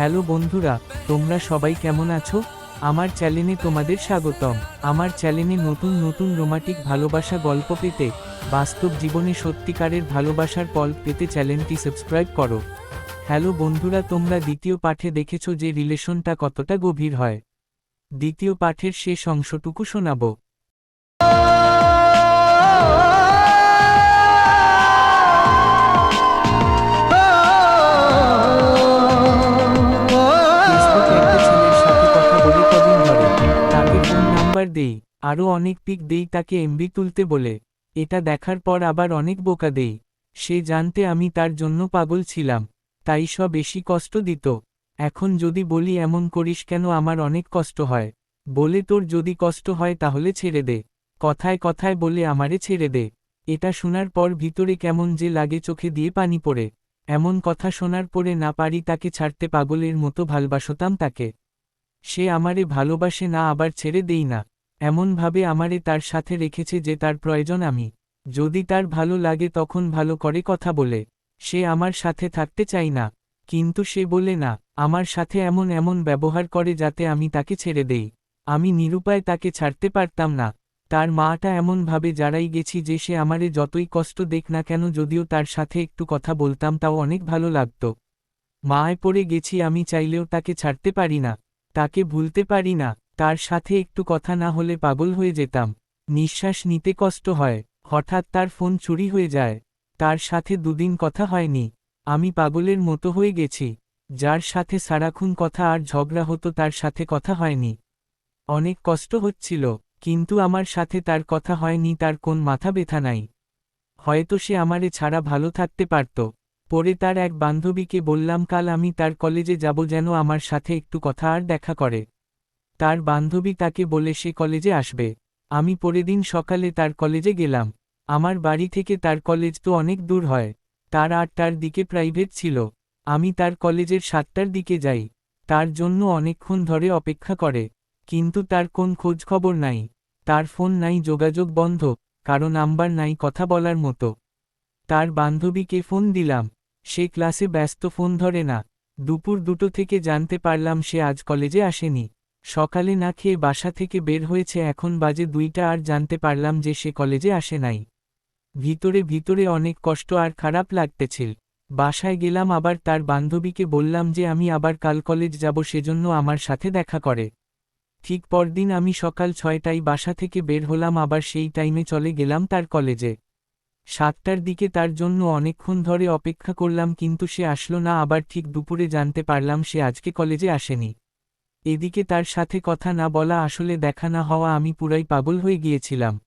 Hello বন্ধুরা, তোমরা সবাই কেমন আছো? আমার চ্যানেলে তোমাদের স্বাগতম। আমার চ্যানেলে নতুন নতুন রোমান্টিক ভালোবাসা গল্প পেতে, বাস্তব জীবনে সত্যিকারের ভালোবাসার পল পেতে চ্যানেলটি সাবস্ক্রাইব করো। হ্যালো বন্ধুরা, তোমরা দ্বিতীয় পাঠে দেখেছ যে রিলেশনটা কতটা গভীর হয়। দ্বিতীয় পাঠের শেষ অংশটুকু শোনাবো। দেই, আরও অনেক পিক দেই তাকে এমবি তুলতে বলে। এটা দেখার পর আবার অনেক বোকা দেই। সে জানতে আমি তার জন্য পাগল ছিলাম, তাই সব বেশি কষ্ট দিত। এখন যদি বলি এমন করিস কেন আমার অনেক কষ্ট হয়। বলে তোর যদি কষ্ট হয় তাহলে ছেড়ে দে। কথায় কথায় বলে আমারে ছেড়ে দে। এটা শোনার পর ভিতরে কেমন যে লাগে চোখে দিয়ে পানি পড়ে। এমন কথা শোনার পরে না পারি তাকে ছাড়তে পাগলের মতো ভালবাসতাম তাকে। সে আমারে ভালোবাসে না আবার ছেড়ে দেই না। এমনভাবে আমারে তার সাথে রেখেছে যে তার প্রয়োজন আমি। যদি তার ভালো লাগে তখন ভালো করে কথা বলে। সে আমার সাথে থাকতে চাই না। কিন্তু সে বলে, না, আমার সাথে এমন এমন ব্যবহার করে যাতে আমি তাকে ছেড়ে দেই। আমি নিরুপায় তাকে ছাড়তে পারতাম না। তার মাটা এমনভাবে যারাই গেছি যে সে আমারে যতই কষ্ট দেখ না কেন যদিও তার সাথে একটু কথা বলতাম তাও অনেক ভালো লাগত। মায় পড়ে গেছি আমি চাইলেও তাকে ছাড়তে পারি না। তাকে ভুলতে পারি না। তার সাথে একটু কথা না হলে পাগল হয়ে যেতাম। নিঃশ্বাস নিতে কষ্ট হয়, হঠাৎ তার ফোন চুরি হয়ে যায়। তার সাথে দুদিন কথা হয়নি। আমি পাগলের মতো হয়ে গেছি। যার সাথে সারাক্ষণ কথা আর ঝগড়া হতো তার সাথে কথা হয়নি। অনেক কষ্ট হচ্ছিল, কিন্তু আমার সাথে তার কথা হয়নি, তার কোন মাথা ব্যথা নাই। হয়তো সে আমারে ছাড়া ভালো থাকতে পারত। পরে তার এক বান্ধবীকে বললাম, কাল আমি তার কলেজে যাব যেন আমার সাথে একটু কথা আর দেখা করে। তার বান্ধবী তাকে বলে সে কলেজে আসবে। আমি পরের দিন সকালে তার কলেজে গেলাম। আমার বাড়ি থেকে তার কলেজ তো অনেক দূর হয়। তার আটটার দিকে প্রাইভেট ছিল। আমি তার কলেজের সাতটার দিকে যাই। তার জন্য অনেকক্ষণ ধরে অপেক্ষা করে। কিন্তু তার কোন খোঁজ খবর নাই। তার ফোন নাই, যোগাযোগ বন্ধ, কারও নাম্বার নাই, কথা বলার মতো। তার বান্ধবীকে ফোন দিলাম। সে ক্লাসে ব্যস্ত, ফোন ধরে না। দুপুর দুটো থেকে জানতে পারলাম সে আজ কলেজে আসেনি। সকালে না খেয়ে বাসা থেকে বের হয়েছে এখন বাজে দুইটা আর জানতে পারলাম যে সে কলেজে আসে নাই। ভিতরে ভিতরে অনেক কষ্ট আর খারাপ লাগতেছিল বাসায় গেলাম আবার তার বান্ধবীকে বললাম যে আমি আবার কাল কলেজ যাব সেজন্য আমার সাথে দেখা করে। ঠিক পরদিন আমি সকাল ছয়টায় বাসা থেকে বের হলাম আবার সেই টাইমে চলে গেলাম তার কলেজে। সাতটার দিকে তার জন্য অনেকক্ষণ ধরে অপেক্ষা করলাম কিন্তু সে আসলো না, আবার ঠিক দুপুরে জানতে পারলাম সে আজকে কলেজে আসেনি। এদিকে তার সাথে কথা না বলা আসলে দেখা না হওয়া আমি পুরাই পাগল হয়ে গিয়েছিলাম।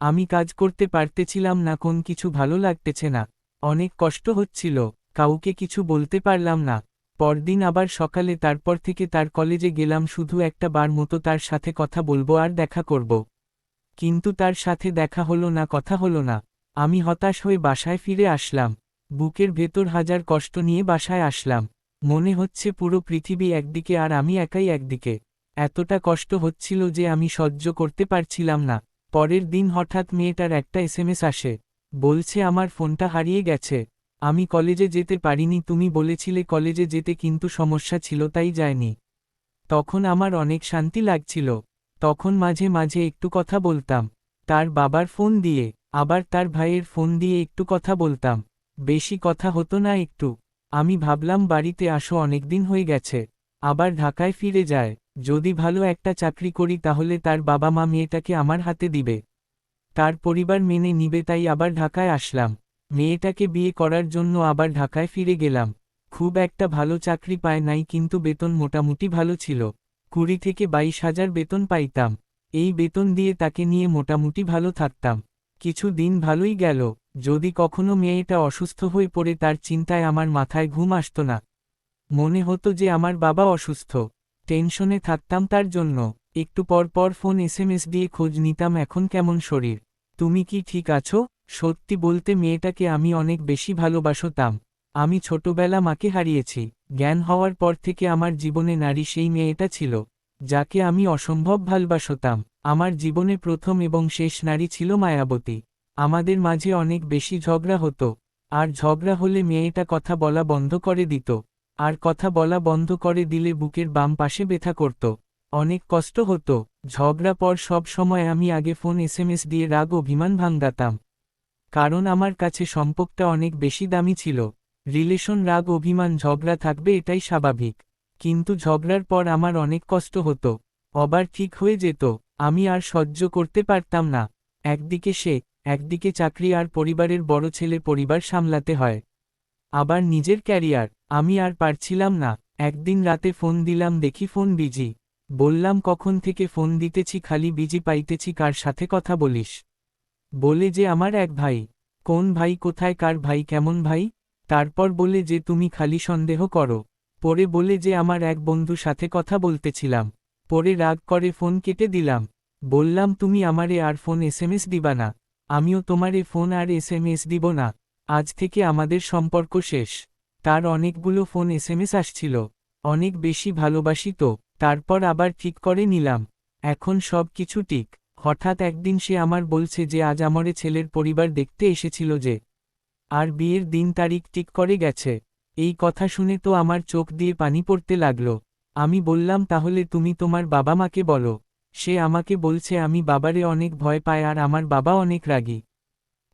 আমি কাজ করতে পারতেছিলাম না, কোন কিছু ভালো লাগতেছে না। অনেক কষ্ট হচ্ছিল, কাউকে কিছু বলতে পারলাম না। পরদিন আবার সকালে তারপর থেকে তার কলেজে গেলাম, শুধু একটা বার মতো তার সাথে কথা বলব আর দেখা করব। কিন্তু তার সাথে দেখা হলো না, কথা হলো না। আমি হতাশ হয়ে বাসায় ফিরে আসলাম। বুকের ভেতর হাজার কষ্ট নিয়ে বাসায় আসলাম। মনে হচ্ছে পুরো পৃথিবী একদিকে আর আমি একাই একদিকে। এতটা কষ্ট হচ্ছিল যে আমি সহ্য করতে পারছিলাম না। পরের দিন হঠাৎ মেয়েটার একটা এসএমএস আসে। বলছে, আমার ফোনটা হারিয়ে গেছে। আমি কলেজে যেতে পারিনি, তুমি বলেছিলে কলেজে যেতে কিন্তু সমস্যা ছিল, তাই যায়নি। তখন আমার অনেক শান্তি লাগছিল। তখন মাঝে মাঝে একটু কথা বলতাম। তার বাবার ফোন দিয়ে, আবার তার ভাইয়ের ফোন দিয়ে একটু কথা বলতাম। বেশি কথা হতো না একটু। আমি ভাবলাম বাড়িতে আসো অনেকদিন হয়ে গেছে, আবার ঢাকায় ফিরে যায়, যদি ভালো একটা চাকরি করি তাহলে তার বাবা মা মেয়েটাকে আমার হাতে দিবে। তার পরিবার মেনে নিবে তাই আবার ঢাকায় আসলাম, মেয়েটাকে বিয়ে করার জন্য আবার ঢাকায় ফিরে গেলাম, খুব একটা ভালো চাকরি পায় নাই কিন্তু বেতন মোটামুটি ভালো ছিল, কুড়ি থেকে বাইশ হাজার বেতন পাইতাম, এই বেতন দিয়ে তাকে নিয়ে মোটামুটি ভালো থাকতাম কিছু দিন ভালোই গেল। যদি কখনো মেয়েটা অসুস্থ হয়ে পড়ে তার চিন্তায় আমার মাথায় ঘুম আসত না। মনে হতো যে আমার বাবা অসুস্থ। টেনশনে থাকতাম তার জন্য। একটু পর পর ফোন, এসএমএস দিয়ে খোঁজ নিতাম, এখন কেমন শরীর? তুমি কি ঠিক আছো? সত্যি বলতে মেয়েটাকে আমি অনেক বেশি ভালোবাসতাম। আমি ছোটবেলা মাকে হারিয়েছি। জ্ঞান হওয়ার পর থেকে আমার জীবনে নারী সেই মেয়েটা ছিল, যাকে আমি অসম্ভব ভালবাসতাম। আমার জীবনে প্রথম এবং শেষ নারী ছিল মায়াবতী। আমাদের মাঝে অনেক বেশি ঝগড়া হতো। আর ঝগড়া হলে মেয়েটা কথা বলা বন্ধ করে দিত। আর কথা বলা বন্ধ করে দিলে বুকের বাম পাশে ব্যথা করত। অনেক কষ্ট হতো। ঝগড়া পর সব সময় আমি আগে ফোন এসএমএস দিয়ে রাগ, অভিমান ভাঙ্গাতাম কারণ আমার কাছে সম্পর্কটা অনেক বেশি দামি ছিল। রিলেশন, রাগ, অভিমান, ঝগড়া থাকবে এটাই স্বাভাবিক। কিন্তু ঝগড়ার পর আমার অনেক কষ্ট হতো। অবার ঠিক হয়ে যেত। আমি আর সহ্য করতে পারতাম না। একদিকে সে একদিকে চাকরি আর পরিবারের বড় ছেলে পরিবার সামলাতে হয়। আবার নিজের ক্যারিয়ার, আমি আর পারছিলাম না। একদিন রাতে ফোন দিলাম, দেখি ফোন বিজি। বললাম, কখন থেকে ফোন দিতেছি, খালি বিজি পাইতেছি, কার সাথে কথা বলিস? বলে যে, আমার এক ভাই। কোন ভাই, কোথায়, কার ভাই, কেমন ভাই? তারপর বলে যে, তুমি খালি সন্দেহ করো। পরে বলে যে, আমার এক বন্ধু সাথে কথা বলতেছিলাম। পরে রাগ করে ফোন কেটে দিলাম। বললাম, তুমি আমারে আর ফোন এসএমএস দিবা না। আমিও তোমারে ফোন আর এসএমএস দিব না। আজ থেকে আমাদের সম্পর্ক শেষ। তার অনেকগুলো ফোন এসএমএস আসছিল। অনেক বেশি ভালোবাসি তো। তারপর আবার ঠিক করে নিলাম। এখন সব কিছু ঠিক। হঠাৎ একদিন সে আমার বলছে যে আজ আমারে ছেলের পরিবার দেখতে এসেছিল যে আর বিয়ের দিন তারিখ ঠিক করে গেছে। এই কথা শুনে তো আমার চোখ দিয়ে পানি পড়তে লাগল। আমি বললাম, তাহলে তুমি তোমার বাবা মাকে বলো। সে আমাকে বলছে, আমি বাবারে অনেক ভয় পায় আর আমার বাবা অনেক রাগী।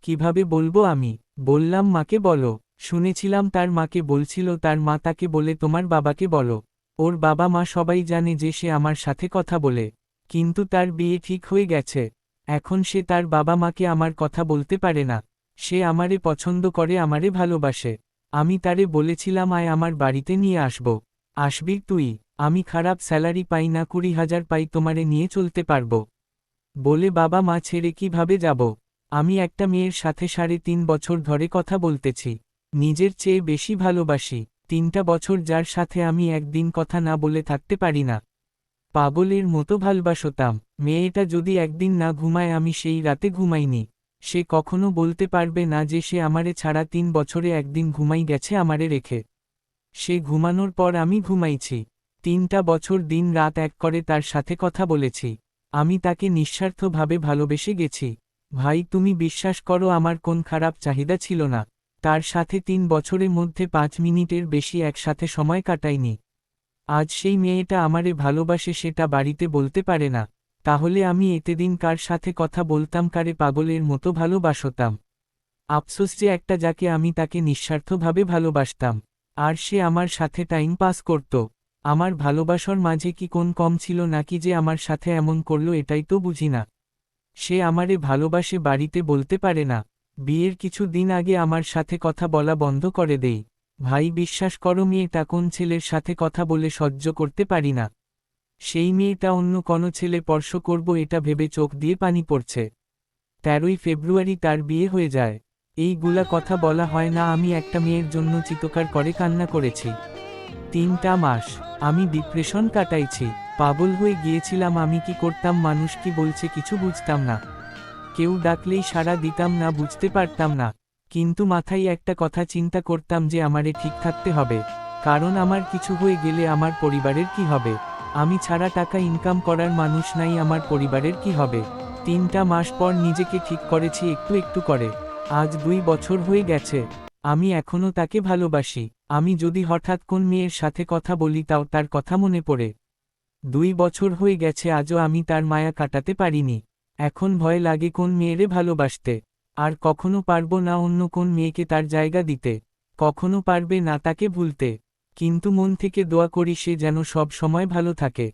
কীভাবে বলব আমি? বললাম, মাকে বলো। শুনেছিলাম, তার মাকে বলছিল, তার মা তাকে বলে, তোমার বাবাকে বলো। ওর বাবা মা সবাই জানে যে সে আমার সাথে কথা বলে, কিন্তু তার বিয়ে ঠিক হয়ে গেছে। এখন সে তার বাবা মাকে আমার কথা বলতে পারে না। সে আমারে পছন্দ করে, আমারে ভালোবাসে। আমি তারে বলেছিলাম, আয় আমার বাড়িতে নিয়ে আসব। আসবি তুই। আমি খারাপ স্যালারি পাই না, কুড়ি হাজার পাই, তোমারে নিয়ে চলতে পারব। বলে বাবা, মা, ছেড়ে কীভাবে যাব? আমি একটা মেয়ের সাথে সাড়ে তিন বছর ধরে কথা বলতেছি। নিজের চেয়ে বেশি ভালোবাসি। তিনটা বছর যার সাথে আমি একদিন কথা না বলে থাকতে পারি না। পাগলের মতো ভালবাসতাম। মেয়েটা যদি একদিন না ঘুমায়, আমি সেই রাতে ঘুমাইনি। সে কখনো বলতে পারবে না যে সে আমারে ছাড়া তিন বছরে একদিন ঘুমাই গেছে আমারে রেখে। সে ঘুমানোর পর আমি ঘুমাইছি। তিনটা বছর দিন রাত এক করে তার সাথে কথা বলেছি। আমি তাকে নিঃস্বার্থভাবে ভালোবেসে গেছি। ভাই, তুমি বিশ্বাস করো আমার কোন খারাপ চাহিদা ছিল না। তার সাথে তিন বছরের মধ্যে পাঁচ মিনিটের বেশি একসাথে সময় কাটাইনি। আজ সেই মেয়েটা আমারে ভালোবাসে সেটা বাড়িতে বলতে পারে না। তাহলে আমি এতেদিন কার সাথে কথা বলতাম, কারে পাগলের মতো ভালোবাসতাম? আফসোস যে একটা যাকে আমি তাকে নিঃস্বার্থভাবে ভালোবাসতাম। আর সে আমার সাথে টাইম পাস করত। আমার ভালোবাসার মাঝে কি কোন কম ছিল নাকি যে আমার সাথে এমন করল এটাই তো বুঝি না। সে আমারে ভালোবাসে বাড়িতে বলতে পারে না। বিয়ের কিছু দিন আগে আমার সাথে কথা বলা বন্ধ করে দেই। ভাই, বিশ্বাস করো মেয়েটা কোন ছেলের সাথে কথা বলে সহ্য করতে পারি না। সেই মেয়েটা অন্য কোনো ছেলে স্পর্শ করব এটা ভেবে চোখ দিয়ে পানি পড়ছে। তেরোই ফেব্রুয়ারি তার বিয়ে হয়ে যায়। এইগুলা কথা বলা হয় না, আমি একটা মেয়ের জন্য চিতকার করে কান্না করেছি। তিনটা মাস। আমি ডিপ্রেশন কাটাইছি, পাগল হয়ে গিয়েছিলাম, আমি কি করতাম, মানুষ কি বলছে কিছু বুঝতাম না। কেউ ডাকলেই সাড়া দিতাম না, বুঝতে পারতাম না। কিন্তু মাথায় একটা কথা চিন্তা করতাম যে আমারে ঠিক থাকতে হবে। কারণ আমার কিছু হয়ে গেলে আমার পরিবারের কি হবে? আমি ছাড়া টাকা ইনকাম করার মানুষ নাই, আমার পরিবারের কি হবে? তিনটা মাস পর নিজেকে ঠিক করেছি, একটু একটু করে। আজ দুই বছর হয়ে গেছে। আমি এখনও তাকে ভালোবাসি। আমি যদি হঠাৎ কোন মেয়ের সাথে কথা বলি তাও তার কথা মনে পড়ে। দুই বছর হয়ে গেছে আজও আমি তার মায়া কাটাতে পারিনি। এখন ভয় লাগে কোন মেয়েরে ভালোবাসতে। আর কখনো পারব না অন্য কোন মেয়েকে তার জায়গা দিতে। কখনো পারবে না তাকে ভুলতে। কিন্তু মন থেকে দোয়া করি সে যেন সব সময় ভালো থাকে।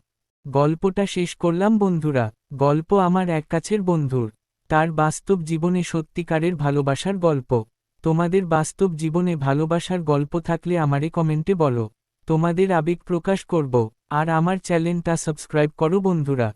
গল্পটা শেষ করলাম বন্ধুরা। গল্প আমার এক কাছের বন্ধুর। তার বাস্তব জীবনে সত্যিকারের ভালোবাসার গল্প। তোমাদের বাস্তব জীবনে ভালোবাসার গল্প থাকলে আমারে কমেন্টে বলো। তোমাদের আবেগ প্রকাশ করব। আর আমার চ্যানেলটা সাবস্ক্রাইব করো বন্ধুরা।